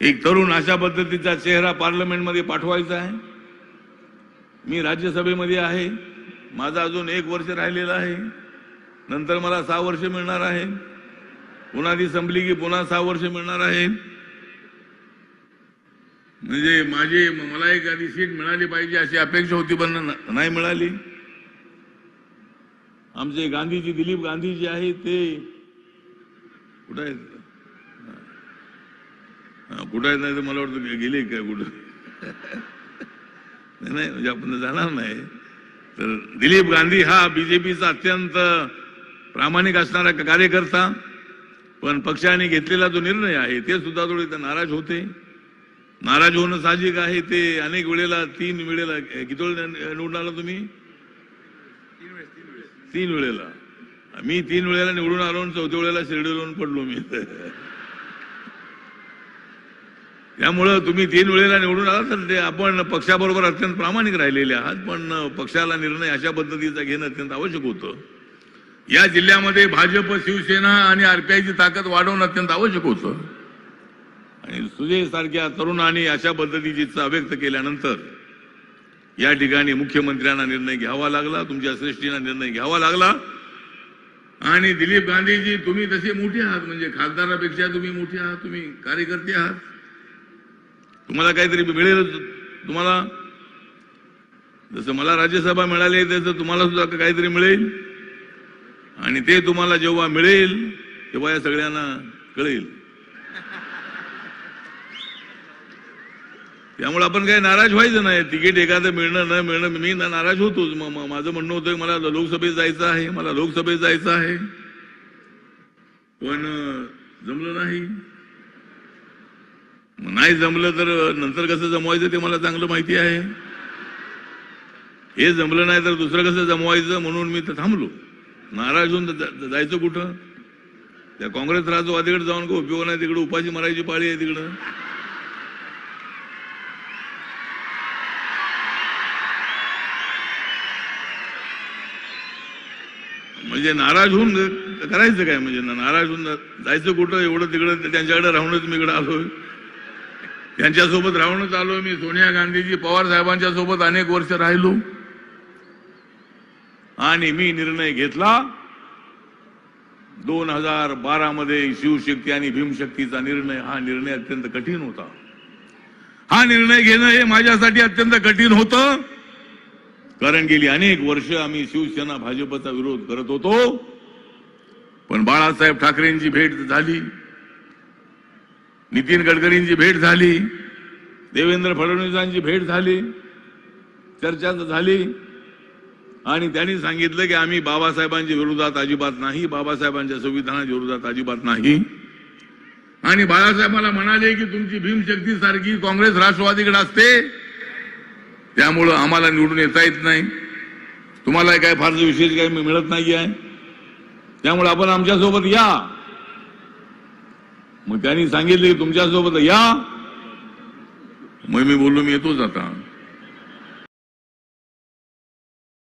एक तरुण अशा पद्धतीचा चेहरा पार्लमेंटमध्ये पाठवायचा आहे. मी राज्यसभेमध्ये आहे. माझा अजून एक वर्ष राहिलेलं आहे. नंतर मला सहा वर्ष मिळणार आहे. पुन्हा ती संपली की पुन्हा सहा वर्ष मिळणार आहे. म्हणजे माझी मला एक आधी सीट मिळाली पाहिजे अशी अपेक्षा होती पण न- नाही मिळाली. आमचे गांधीजी दिलीप गांधीजी आहे ते कुठं आहेत? कुठं आहेत नाही तर मला वाटतं गेले काय कुठं? नाही, नाही म्हणजे आपण जाणार नाही. तर दिलीप गांधी हा बीजेपीचा अत्यंत प्रामाणिक असणारा कार्यकर्ता पण पक्षाने घेतलेला जो निर्णय आहे ते सुद्धा थोडे नाराज होते. नाराज होणं साहजिक आहे ते अनेक वेळेला तीन वेळेला किती निवडून आला तुम्ही? तीन वेळेला. मी तीन वेळेला निवडून आलो चौथ्या वेळेला शिर्डीवरून पडलो मी. त्यामुळं तुम्ही तीन वेळेला निवडून आला तर ते आपण पक्षाबरोबर अत्यंत प्रामाणिक राहिलेले आहात. पण पक्षाला निर्णय अशा पद्धतीचा घेणं अत्यंत आवश्यक होतं. या जिल्ह्यामध्ये भाजप शिवसेना आणि आरपीआयची ताकद वाढवणं अत्यंत आवश्यक होतं. आणि सुजय सारख्या तरुणांनी अशा पद्धतीची इच्छा व्यक्त केल्यानंतर या ठिकाणी मुख्यमंत्र्यांना निर्णय घ्यावा लागला तुमच्या श्रेष्ठींना निर्णय घ्यावा लागला. आणि दिलीप गांधीजी तुम्ही तसे मोठे आहात म्हणजे खासदारापेक्षा तुम्ही मोठे आहात तुम्ही कार्यकर्ते आहात. तुम्हाला काहीतरी मिळेल तुम्हाला जसं मला राज्यसभा मिळाली तसं तुम्हाला सुद्धा काहीतरी मिळेल. आणि ते तुम्हाला जेव्हा मिळेल तेव्हा या सगळ्यांना कळेल. त्यामुळे आपण काही नाराज व्हायचं नाही. तिकीट एखादं मिळणं न मिळणं मी ना- नाराज होतोच. मग माझं म्हणणं होतं मला लोकसभेत जायचं आहे मला लोकसभेत जायचं आहे. पण जमलं नाही. नाही जमलं तर नंतर कसं जमवायचं ते मला चांगलं माहिती आहे. हे जमलं नाही तर दुसरं कसं जमवायचं म्हणून मी तर थांबलो. नाराज होऊन जायचं कुठं? त्या काँग्रेस राजवादीकडे जाऊन का उपयोग नाही तिकडे? उपाशी मारायची पाळी आहे तिकडं. म्हणजे नाराज होऊन करायचं काय? म्हणजे नाराज होऊन जायचं कुठं? एवढं तिकडं त्यांच्याकडे राहूनच मी इकडे आलो त्यांच्यासोबत राहूनच आलो मी. सोनिया गांधीजी पवार साहेबांच्या सोबत अनेक वर्ष राहिलो. आणि मी निर्णय घेतला. दोन हजार बारा मध्ये शिवशक्ती आणि भीमशक्तीचा निर्णय हा निर्णय अत्यंत कठीण होता. हा निर्णय घेणं हे माझ्यासाठी अत्यंत कठीण होतं. कारण गेली अनेक वर्ष आम्ही शिवसेना भाजपचा विरोध करत होतो. पण बाळासाहेब ठाकरेंची भेट झाली. नितीन गडकरींची भेट झाली देवेंद्र फडणवीसांची भेट झाली चर्चा झाली आणि त्यांनी सांगितलं की आम्ही बाबासाहेबांच्या विरोधात अजिबात नाही बाबासाहेबांच्या संविधानाच्या विरोधात अजिबात नाही. आणि बाळासाहेब मला म्हणाले की तुमची भीमशक्ती सारखी काँग्रेस राष्ट्रवादीकडे असते त्यामुळं आम्हाला निवडून येता येत नाही. तुम्हाला काय फारसं विशेष काही मिळत नाही आहे त्यामुळे आपण आमच्यासोबत या. मग त्यांनी सांगितले की तुमच्यासोबत या. मग मी बोललो मी येतोच आता.